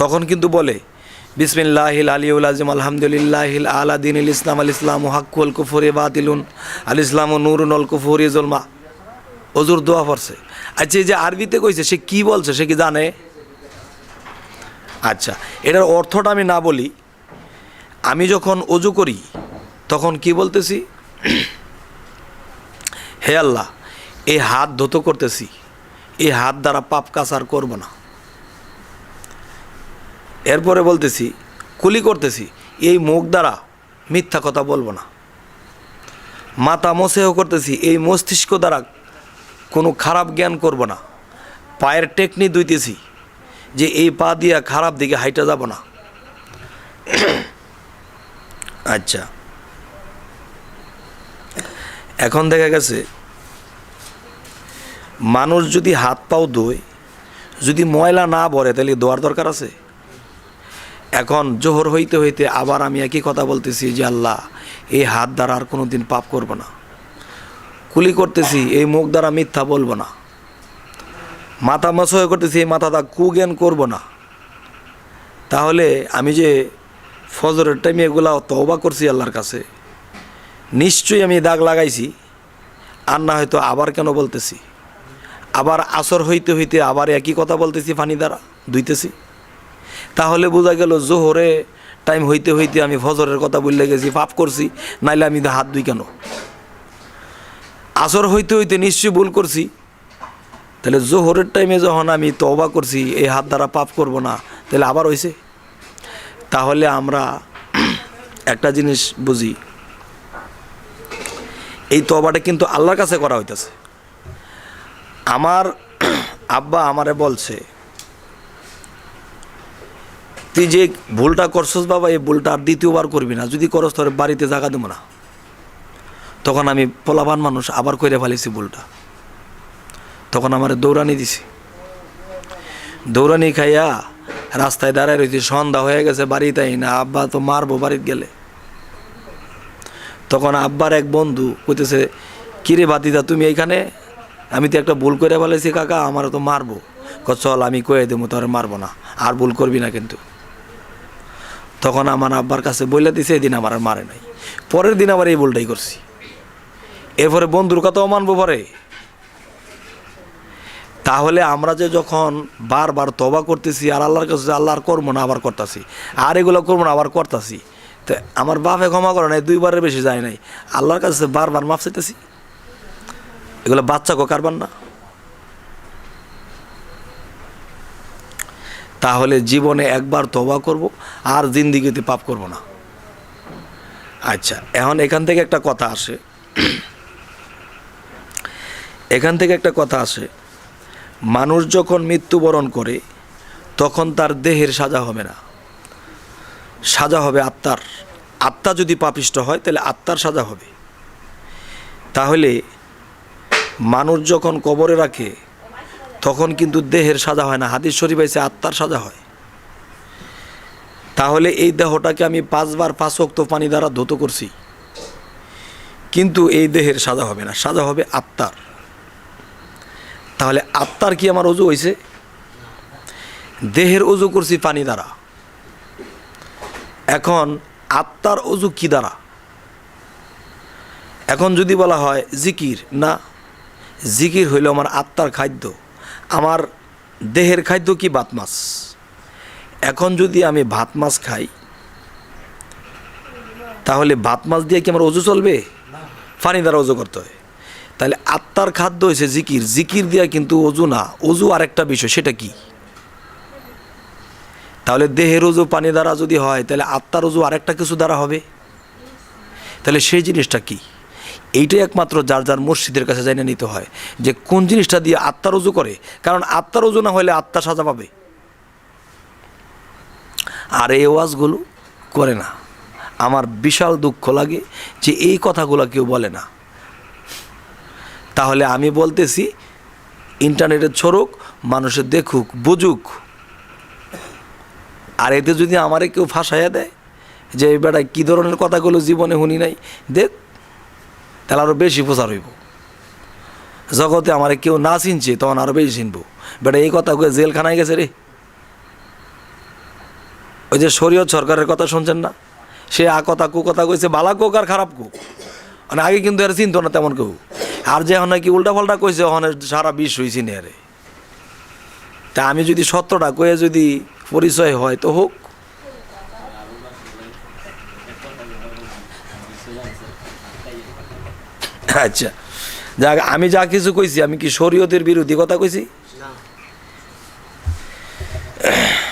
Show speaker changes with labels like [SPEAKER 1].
[SPEAKER 1] তখন কিন্তু বলে, বিসমিল্লাহিল আলিউল আজিম আলহামদুলিল্লাহিল আলা দিনিল ইসলাম, আল ইসলাম হাক্কুল কুফরি বাতিলুন, আল ইসলাম ও নুরুন অল কুফরি জুলমা। অজুর দোয়া পড়ছে। আচ্ছা এই যে আরবিতে কইছে, সে কি বলছে, সে কি জানে? আচ্ছা এটার অর্থটা আমি না বলি। আমি যখন অজু করি, তখন কি বলতেছি? হে আল্লাহ, এই হাত ধুতো করতেছি, এই হাত দ্বারা পাপ কাজ আর করব না। এরপরে বলতেছি, কুলি করতেছি, এই মুখ দ্বারা মিথ্যা কথা বলব না। মাথা মোসেহ করতেছি, এই মস্তিষ্ক দ্বারা কোনো খারাপ জ্ঞান করব না। পায়ের টেকনি দুইতেছি, যে এই পা দিয়া খারাপ দিকে হাইটা যাব না। আচ্ছা। এখন দেখা গেছে, মানুষ যদি হাত পাও ধোয়, যদি ময়লা না ভরে, তাহলে দোয়ার দরকার আছে? এখন জোহর হইতে হইতে আবার আমি একই কথা বলতেছি যে আল্লাহ, এই হাত দ্বারা আর কোনো দিন পাপ করব না। কুলি করতেছি, এই মুখ দ্বারা মিথ্যা বলব না। মাথা মশয় করতেছি, এই মাথাটা কুজ্ঞান করব না। তাহলে আমি যে ফজরের টাইমে এগুলা তওবা করছি আল্লাহর কাছে, নিশ্চয়ই আমি দাগ লাগাইছি, আর না হয়তো আবার কেন বলতেছি। আবার আসর হইতে হইতে আবার একই কথা বলতেছি ফানি দ্বারা, ধুইতেছি। তাহলে বোঝা গেল জোহরে টাইম হইতে হইতে আমি ফজরের কথা বললে গেছি, পাপ করছি, নাইলে আমি হাত দুই কেন? আসর হইতে হইতে নিশ্চয়ই ভুল করছি। তাহলে জোহরের টাইমে যখন আমি তওবা করছি, এই হাত দ্বারা পাপ করব না, তাহলে আবার হয়েছে তাহলে আমরা একটা জিনিস বুঝি। এই তবাটা কিন্তু আল্লাহর কাছে করা হইতেছে। আমার আব্বা আমারে বলছে তুই যে ভুলটা করছস বাবা, এই ভুলটা আর দ্বিতীয়বার করবি না। যদি করস, তোর বাড়িতে জায়গা দেবো না। তখন আমি পোলাবান মানুষ, আবার করে ফেলেছি ভুলটা। তখন আমার দৌড়ানি দিছি। দৌড়ানি খাইয়া রাস্তায় দাঁড়ায় রয়েছি সন্ধ্যা হয়ে গেছে, বাড়িতে না, আব্বা তো মারবো বাড়িতে গেলে। তখন আব্বার এক বন্ধু কইতেছে, কিরে বাতিদা, তুমি এইখানে? আমি তো একটা ভুল করে ফেলেছি, কাকা আমার তো মারবো। চল, আমি কয়ে দেবো, তোর মারবো না। আর ভুল করবি না কিন্তু। তখন আমার আব্বার কাছে বইলে দিছে, এদিন আমার আর মারে নাই। পরের দিন আবার এই বলটাই করছি। এরপরে বন্ধুর কথাও মানবো পরে। তাহলে আমরা যে যখন বারবার তবা করতেছি, আর আল্লাহর কাছে আল্লাহর করব না, আবার করতেছি। আর এগুলো করব না, আবার করতেছি। তো আমার বাপে ক্ষমা করে নাই, দুইবারের বেশি যায় নাই। আল্লাহর কাছে বারবার মাফ চাইতেছি। এগুলো বাচ্চাকে কারবার না। তাহলে জীবনে একবার তবা করব, আর জিন্দিগিতে পাপ করব না। আচ্ছা এখন এখান থেকে একটা কথা আসে। এখান থেকে একটা কথা আসে। মানুষ যখন মৃত্যুবরণ করে, তখন তার দেহের সাজা হবে না। সাজা হবে আত্মার। আত্মা যদি পাপিষ্ট হয়, তাহলে আত্মার সাজা হবে। তাহলে মানুষ যখন কবরে রাখে তখন কিন্তু দেহের সাজা হয় না, হাদিস শরীফ এসে আত্মার সাজা হয়। তাহলে এই দেহটাকে আমি পাঁচবার পাঁচ অক্ত পানি দ্বারা ধুত করছি। কিন্তু এই দেহের সাজা হবে না, সাজা হবে আত্মার। তাহলে আত্মার কি আমার অজু হয়েছে দেহের অজু করছি পানি দ্বারা। এখন আত্মার অজু কি দ্বারা? এখন যদি বলা হয় জিকির, না, জিকির হইল আমার আত্মার খাদ্য। আমার দেহের খাদ্য কি ভাত মাছ? এখন যদি আমি ভাত মাছ খাই, তাহলে ভাত মাছ দিয়ে কি আমার অজু চলবে? পানি দ্বারা অজু করতে হয়। তাহলে আত্মার খাদ্য হয়েছে জিকির। জিকির দিয়া কিন্তু অজু না অজু আরেকটা বিষয়, সেটা কি? তাহলে দেহের অজু পানি দ্বারা যদি হয়, তাহলে আত্মার অজু আরেকটা কিছু দ্বারা হবে? তাহলে সেই জিনিসটা কি? এইটাই একমাত্র যার যার মসজিদের কাছে জানিয়ে নিতে হয় যে কোন জিনিসটা দিয়ে আত্মা অজু করে। কারণ আত্মার অজু না হলে আত্মা সাজা পাবে। আর এই ওয়াজগুলো করে না। আমার বিশাল দুঃখ লাগে যে এই কথাগুলো কেউ বলে না। তাহলে আমি বলতেছি, ইন্টারনেটে ছড়ুক মানুষের দেখুক, বুঝুক। আর এতে যদি আমারে কেউ ফাঁসাইয়া দেয়, যে বেটায় কী ধরনের কথাগুলো জীবনে শুনি নাই, দেখ। তাহলে আরও বেশি প্রচার হইব। জগতে আমার কেউ না চিনছে, তখন আরও বেশি চিনব। বেটা, এই কথা জেলখানায় গেছে রে। ওই যে শরীয়ত সরকারের কথা শুনছেন না? সে আ কথা কু কথা কইছে, বালা কোক আর খারাপ কোক। মানে আগে কিন্তু এর চিনতো না তেমন কেউ। আর যে এখন কি উল্টা পাল্টা কইছে, ওখানে সারা বিশ্ব হয়েছি না রে তা আমি যদি সত্যটা কয়ে যদি পরিচয় হয় তো হোক। আচ্ছা। যাক আমি যা কিছু কইছি আমি কি শরীয়তের বিরোধী কথা কইছি?